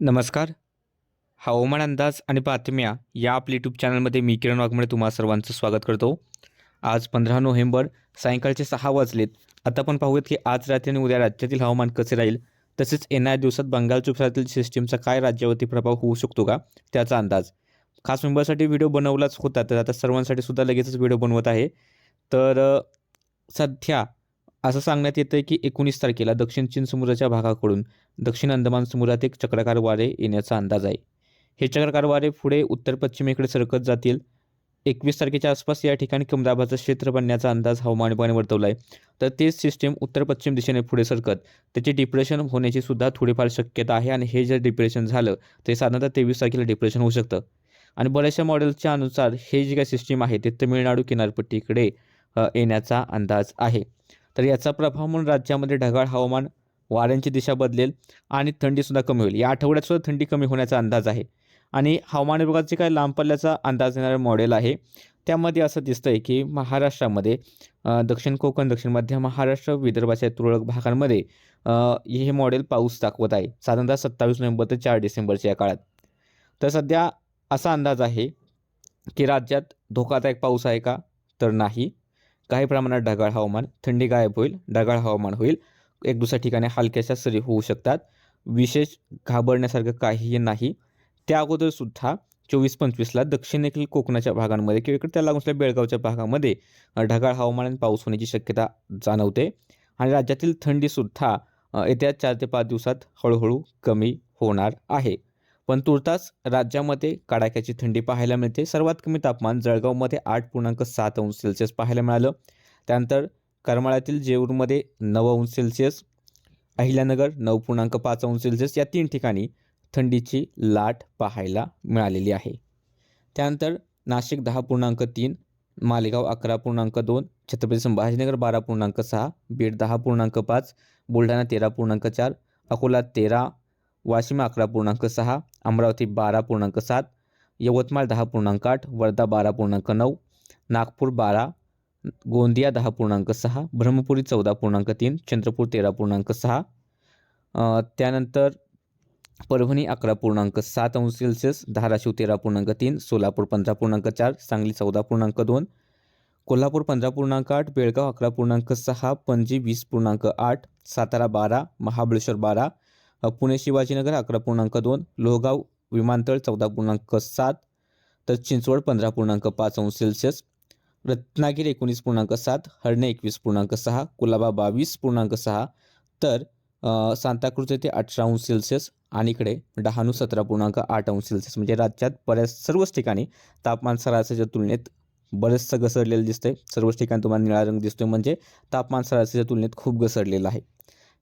नमस्कार. हवामान अंदाज आणि बातम्या या आपल्या यूट्यूब चॅनलमध्ये मी किरण वाघमळे तुम्हा सर्वांचं स्वागत करतो. आज पंधरा नोव्हेंबर सायंकाळचे सहा वाजलेत. आता आपण पाहूयात की आज रात्री आणि उद्या राज्यातील हवामान कसे राहील? तसेच येणाऱ्या दिवसात बंगालच्या उपसागरातील सिस्टीमचा काय राज्यावरती प्रभाव होऊ शकतो का? त्याचा अंदाज. खास मेंबरसाठी व्हिडिओ बनवलाच होता तर आता सर्वांसाठी सुद्धा लगेचच व्हिडिओ बनवत आहे. तर सध्या असं सांगण्यात येतं आहे की एकोणीस तारखेला दक्षिण चीन समुद्राच्या भागाकडून दक्षिण अंदमान समुद्रात एक चक्राकार वारे येण्याचा अंदाज आहे. हे चक्राकार वारे पुढे उत्तर पश्चिमेकडे सरकत जातील. एकवीस तारखेच्या आसपास या ठिकाणी कमदाबाचं क्षेत्र बनण्याचा अंदाज हवामान विभागाने वर्तवला आहे तर तेच सिस्टीम उत्तर पश्चिम दिशेने पुढे सरकत. त्याचे डिप्रेशन होण्याची सुद्धा थोडीफार शक्यता आहे आणि हे जर डिप्रेशन झालं ते साधारणतः तेवीस तारखेला डिप्रेशन होऊ शकतं. आणि बऱ्याचशा मॉडेलच्या अनुसार हे जे काही सिस्टीम आहे ते तमिळनाडू किनारपट्टीकडे येण्याचा अंदाज आहे. तर याचा प्रभाव म्हणून राज्यामध्ये ढगाळ हवामान वाऱ्यांची दिशा बदलेल आणि थंडीसुद्धा कमी होईल. या आठवड्यातसुद्धा थंडी कमी होण्याचा अंदाज आहे. आणि हवामान विभागाचे काय लांब पल्ल्याचा अंदाज देणारं मॉडेल आहे. त्यामध्ये असं दिसतं आहे की महाराष्ट्रामध्ये दक्षिण कोकण दक्षिण मध्य महाराष्ट्र विदर्भाच्या तुरळक भागांमध्ये हे मॉडेल पाऊस दाखवत आहे. साधारणतः सत्तावीस नोव्हेंबर ते चार डिसेंबरच्या या काळात. तर सध्या असा अंदाज आहे की राज्यात धोकादायक पाऊस आहे का? तर नाही. काही प्रमाणात ढगाळ हवामान थंडी गायब होईल ढगाळ हवामान होईल. एक दुसऱ्या ठिकाणी हलक्याशा सरी होऊ शकतात. विशेष घाबरण्यासारखं काहीही नाही. त्या अगोदरसुद्धा चोवीस पंचवीसला दक्षिणेकडील कोकणाच्या भागांमध्ये किंवा इकडे त्या लागून असलेल्या बेळगावच्या भागामध्ये ढगाळ हवामान आणि पाऊस होण्याची शक्यता जाणवते. आणि राज्यातील थंडीसुद्धा येत्या चार ते पाच दिवसात हळूहळू कमी होणार आहे. पण तुर्तास राज्यामध्ये कडाक्याची थंडी पाहायला मिळते. सर्वात कमी तापमान जळगावमध्ये आठ पूर्णांक सात अंश सेल्सिअस पाहायला मिळालं. त्यानंतर करमाळ्यातील जेऊरमध्ये नऊ अंश सेल्सिअस अहिल्यानगर नऊ पूर्णांक पाच अंश सेल्सिअस या तीन ठिकाणी थंडीची लाट पाहायला मिळालेली आहे. त्यानंतर नाशिक दहा पूर्णांक तीन मालेगाव अकरा पूर्णांक दोन छत्रपती संभाजीनगर बारा पूर्णांक सहा बीड दहा पूर्णांक पाच बुलढाणा तेरा पूर्णांक चार अकोला तेरा वाशिम अकरा पूर्णांक सहा अमरावती बारा पूर्णांक सात यवतमाळ दहा पूर्णांक आठ वर्धा बारा पूर्णांक नऊ नागपूर बारा गोंदिया दहा पूर्णांक सहा ब्रह्मपुरी चौदा पूर्णांक तीन चंद्रपूर तेरा पूर्णांक सहा. त्यानंतर परभणी अकरा पूर्णांक सात अंश सेल्सिअस धाराशिव तेरा पूर्णांक तीन सोलापूर पंधरा पूर्णांक चार सांगली चौदा पूर्णांक दोन कोल्हापूर पंधरा पूर्णांक आठ बेळगाव अकरा पूर्णांक सहा पणजी वीस पूर्णांक आठ सातारा बारा महाबळेश्वर बारा पुणे शिवाजीनगर अकरा पूर्णांक दोन लोहगाव विमानतळ चौदा पूर्णांक सात तर चिंचवड पंधरा पूर्णांक पाच अंश सेल्सिअस रत्नागिरी एकोणीस पूर्णांक सात हरणे एकवीस पूर्णांक सहा कुलाबा बावीस पूर्णांक सहा तर सांताक्रूज येथे अठरा अंश सेल्सिअस आणि इकडे डहाणू सतरा पूर्णांक आठ अंश सेल्सिअस. म्हणजे राज्यात बऱ्याच सर्वच ठिकाणी तापमान सरासरीच्या तुलनेत बरंचसं घसरलेलं दिसतंय. सर्वच ठिकाणी तुम्हाला निळा रंग दिसतोय. म्हणजे तापमान सरासरीच्या तुलनेत खूप घसरलेलं आहे.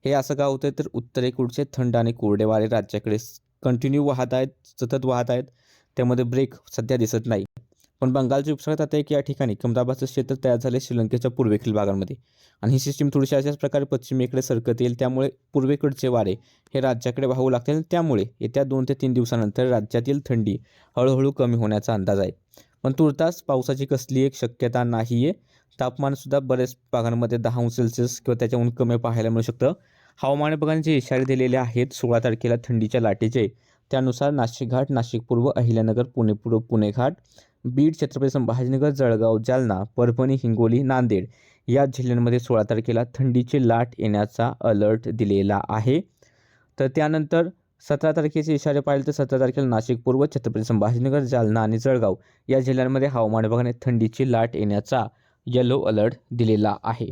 हे असं का होतं तर उत्तरेकडचे थंड आणि कोरडे वारे राज्याकडे कंटिन्यू वाहत आहेत सतत वाहत आहेत. त्यामध्ये ब्रेक सध्या दिसत नाही. पण बंगालची उपसागरात आता एक या ठिकाणी कमदाबादचं क्षेत्र तयार झाले श्रीलंकेच्या पूर्वेकडील भागांमध्ये. आणि ही सिस्टीम थोडीशी अशाच प्रकारे पश्चिमेकडे सरकत येईल. त्यामुळे पूर्वेकडचे वारे हे राज्याकडे वाहू लागतील त्यामुळे येत्या दोन ते तीन दिवसानंतर राज्यातील थंडी हळूहळू कमी होण्याचा अंदाज आहे. पण तुर्तास पावसाची कसली एक शक्यता नाही आहे तापमानसुद्धा बऱ्याच भागांमध्ये दहा अंश सेल्सिअस किंवा त्याच्याहून कमी पाहायला मिळू शकतं. हवामान विभागाने जे इशारे दिलेले आहेत सोळा तारखेला थंडीच्या लाटेचे. त्यानुसार नाशिक घाट नाशिक पूर्व अहिल्यानगर पुणे पूर्व पुणे घाट बीड छत्रपती संभाजीनगर जळगाव जालना परभणी हिंगोली नांदेड या जिल्ह्यांमध्ये सोळा तारखेला थंडीची लाट येण्याचा अलर्ट दिलेला आहे. तर त्यानंतर सतरा तारखेचे इशारे पाहिले तर सतरा तारखेला नाशिक पूर्व छत्रपती संभाजीनगर जालना आणि जळगाव या जिल्ह्यांमध्ये हवामान विभागाने थंडीची लाट येण्याचा येलो अलर्ट दिलेला आहे.